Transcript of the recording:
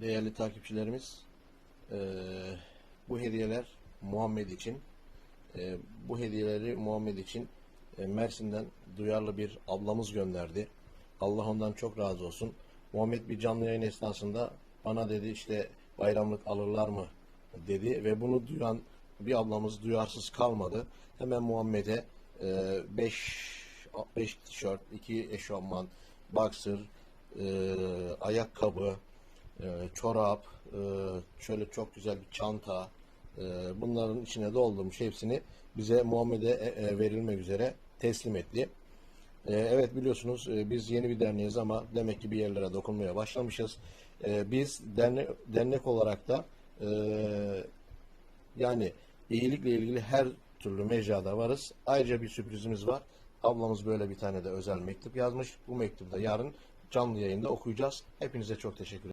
Değerli takipçilerimiz, eee, bu hediyeler Muhammed için. Eee, bu hediyeleri Muhammed için e, Mersin'den duyarlı bir ablamız gönderdi. Allah ondan çok razı olsun. Muhammed bir canlı yayın esnasında bana dedi işte bayramlık alırlar mı dedi ve bunu duyan bir ablamız duyarsız kalmadı. Hemen Muhammed'e 5 5 tişört, 2 eşofman, boxer, e, ayakkabı, e, çorap, e, şöyle çok güzel bir çanta, e, bunların içine doldurmuş hepsini bize Muhammed'e e, verilmek üzere teslim etti. Evet biliyorsunuz biz yeni bir derneğiz ama demek ki bir yerlere dokunmaya başlamışız. Biz dernek, dernek olarak da yani iyilikle ilgili her türlü mecrada varız. Ayrıca bir sürprizimiz var. Ablamız böyle bir tane de özel mektup yazmış. Bu mektubu da yarın canlı yayında okuyacağız. Hepinize çok teşekkür ederim.